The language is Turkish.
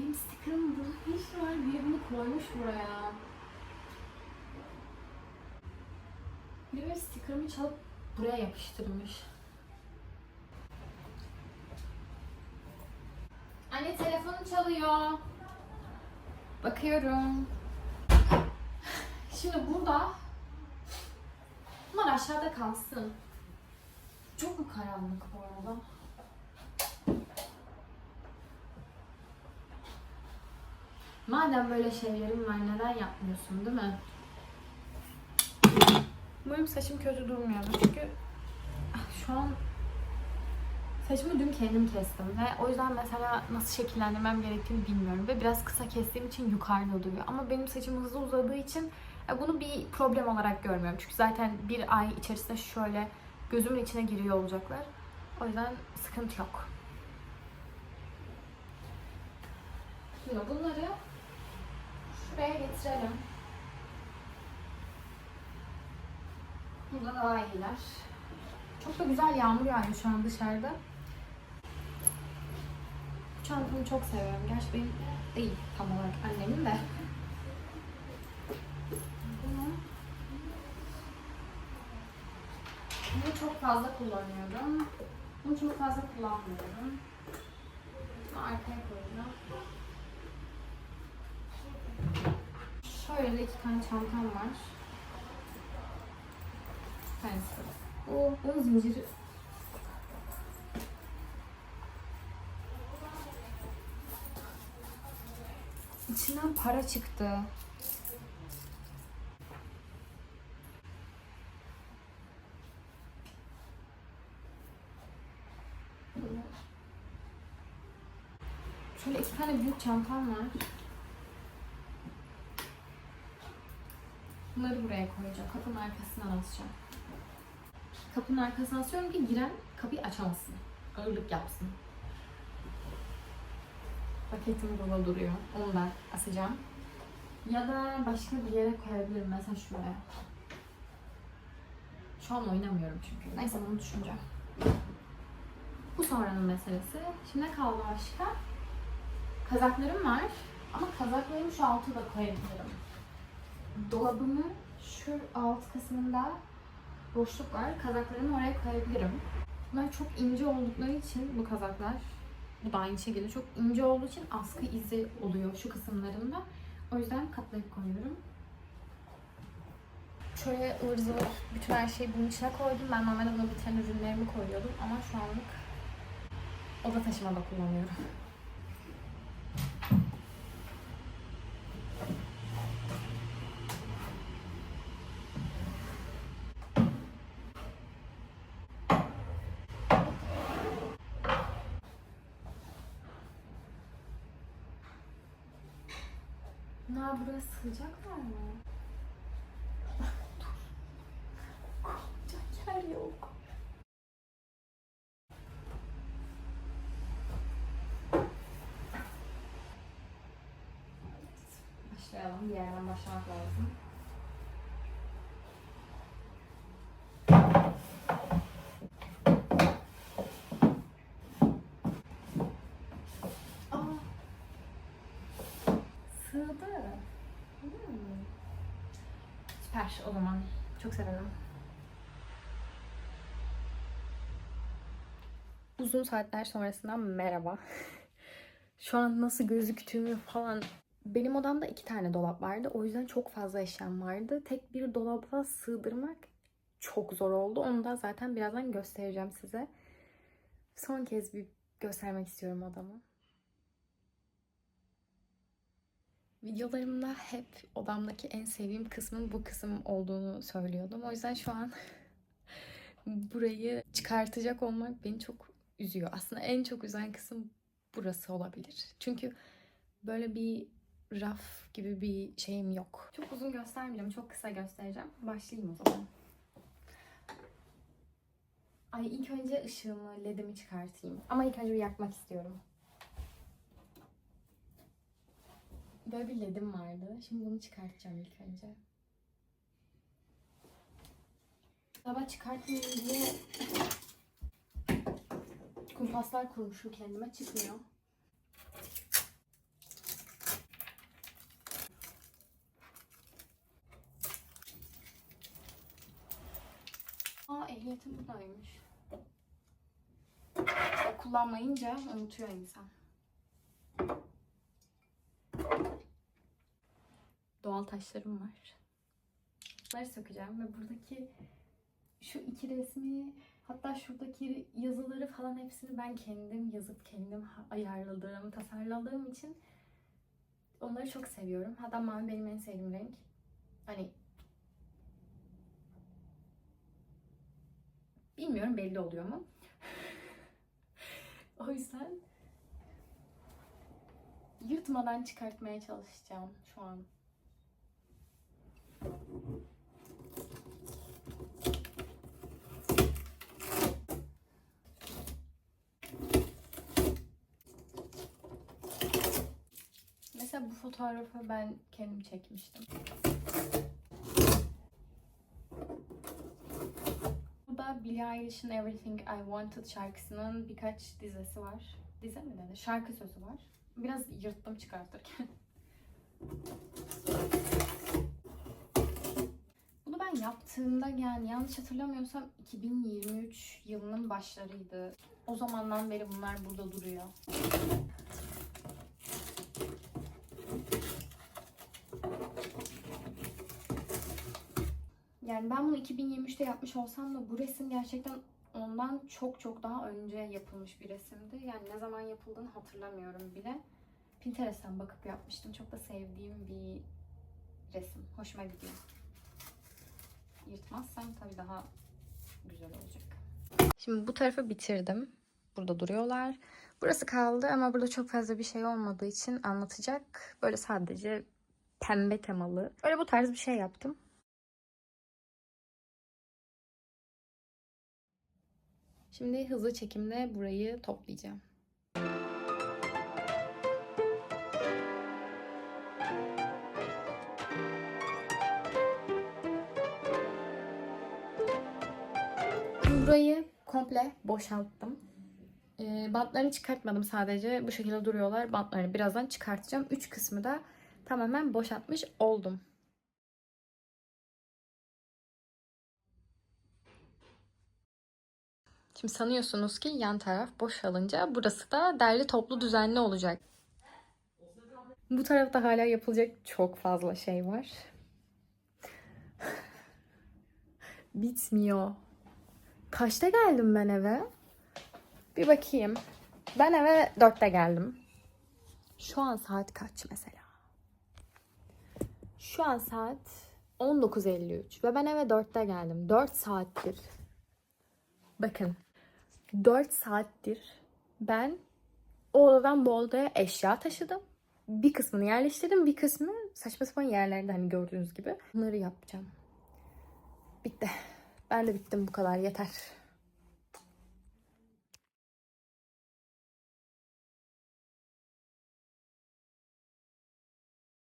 Benim sticker'ım burada işi var? Biri bunu koymuş buraya. Biri benim sticker'ımı çalıp buraya yapıştırmış. Anne telefonum çalıyor. Bakıyorum. Şimdi burada bunlar aşağıda kalsın. Çok mu karanlık bu arada? Madem böyle şeylerin var neden yapmıyorsun değil mi? Umarım saçım kötü durmuyordur çünkü şu an saçımı dün kendim kestim ve o yüzden mesela nasıl şekillendirmem gerektiğini bilmiyorum ve biraz kısa kestiğim için yukarıda duruyor. Ama benim saçım hızlı uzadığı için e, bunu bir problem olarak görmüyorum. Çünkü zaten bir ay içerisinde şöyle gözümün içine giriyor olacaklar. O yüzden sıkıntı yok. Şimdi bunları şuraya getirelim. Burada daha iyiler. Çok da güzel yağmur yağıyor şu an dışarıda. Çantamı çok seviyorum. Gerçi benim değil tam olarak annemin de. Bunu çok fazla kullanıyorum. Bunu çok fazla kullanmıyorum. Bunu arkaya koyacağım. Şöyle iki tane çantam var. Bir tanesi. Bunun zinciri İçinden para çıktı. Şöyle iki tane büyük çantam var. Bunları buraya koyacağım. Kapının arkasına asacağım. Kapının arkasına asıyorum ki giren kapıyı açamasın. Ağırlık yapsın. Paketim burada duruyor. Onu da asacağım. Ya da başka bir yere koyabilirim. Mesela şuraya. Şu an oynamıyorum çünkü. Neyse bunu düşüneceğim. Bu sonranın meselesi. Şimdi ne kaldı başka? Kazaklarım var. Ama kazaklarımı şu altı da koyabilirim. Dolabımın şu alt kısmında boşluk var. Kazaklarımı oraya koyabilirim. Bunlar çok ince oldukları için bu kazaklar bu da aynı şekilde çok ince olduğu için askı izi oluyor şu kısımlarında. O yüzden katlayıp koyuyorum. Şöyle ıvır zıvır bütün her şeyi bunun içine koydum. Ben normalde buna biten ürünlerimi koyuyordum ama şu anlık oda taşımada kullanıyorum. Ne buraya sığacaklar mı? Dur. Koyacak yer yok. Başlayalım. Bir yerden başlamak lazım. Süper o zaman. Çok severim. Uzun saatler sonrasından merhaba. Şu an nasıl gözüktüğümü falan... Benim odamda iki tane dolap vardı. O yüzden çok fazla eşyam vardı. Tek bir dolaba sığdırmak çok zor oldu. Onu da zaten birazdan göstereceğim size. Son kez bir göstermek istiyorum odamı. Videolarımda hep odamdaki en sevdiğim kısmın bu kısım olduğunu söylüyordum. O yüzden şu an burayı çıkartacak olmak beni çok üzüyor. Aslında en çok üzen kısım burası olabilir. Çünkü böyle bir raf gibi bir şeyim yok. Çok uzun göstermeyeceğim. Çok kısa göstereceğim. Başlayayım o zaman. Ay ilk önce ışığımı, ledimi çıkartayım. Ama ilk önce bir yakmak istiyorum. Böyle bir ledim vardı. Şimdi bunu çıkartacağım ilk önce. Sabah çıkartmayayım diye kumpaslar kurmuşum kendime çıkmıyor. Aa ehliyetim buradaymış. Kullanmayınca unutuyor insan. Doğal taşlarım var. Bunları sökeceğim ve buradaki şu iki resmi hatta şuradaki yazıları falan hepsini ben kendim yazıp kendim ayarladığım, tasarladığım için onları çok seviyorum. Hatta mavi benim en sevdiğim renk. Hani bilmiyorum belli oluyor mu? o yüzden yırtmadan çıkartmaya çalışacağım şu an. Bu fotoğrafı ben kendim çekmiştim. Burada Billie Eilish'in Everything I Wanted şarkısının birkaç dizesi var. Dize mi dedi? Şarkı sözü var. Biraz yırttım çıkartırken. Bunu ben yaptığımda yani yanlış hatırlamıyorsam 2023 yılının başlarıydı. O zamandan beri bunlar burada duruyor. Yani ben bunu 2023'te yapmış olsam da bu resim gerçekten ondan çok çok daha önce yapılmış bir resimdi. Yani ne zaman yapıldığını hatırlamıyorum bile. Pinterest'ten bakıp yapmıştım. Çok da sevdiğim bir resim. Hoşuma gidiyor. Yırtmazsam tabii daha güzel olacak. Şimdi bu tarafı bitirdim. Burada duruyorlar. Burası kaldı ama burada çok fazla bir şey olmadığı için anlatacak. Böyle sadece pembe temalı. Böyle bu tarz bir şey yaptım. Şimdi hızlı çekimle burayı toplayacağım. Burayı komple boşalttım. Ee, bantlarını çıkartmadım sadece. Bu şekilde duruyorlar. Bantlarını birazdan çıkartacağım. Üç kısmı da tamamen boşaltmış oldum. Şimdi sanıyorsunuz ki yan taraf boşalınca burası da derli toplu düzenli olacak. Bu tarafta hala yapılacak çok fazla şey var. Bitmiyor. Kaçta geldim ben eve? Bir bakayım. Ben eve dörtte geldim. Şu an saat kaç mesela? Şu an saat 19.53 ve ben eve dörtte geldim. 4 saattir Bakın 4 saattir ben o odadan bu odaya eşya taşıdım. Bir kısmını yerleştirdim, bir kısmı saçma sapan yerlerde hani gördüğünüz gibi. Bunları yapacağım. Bitti. Ben de bittim bu kadar yeter.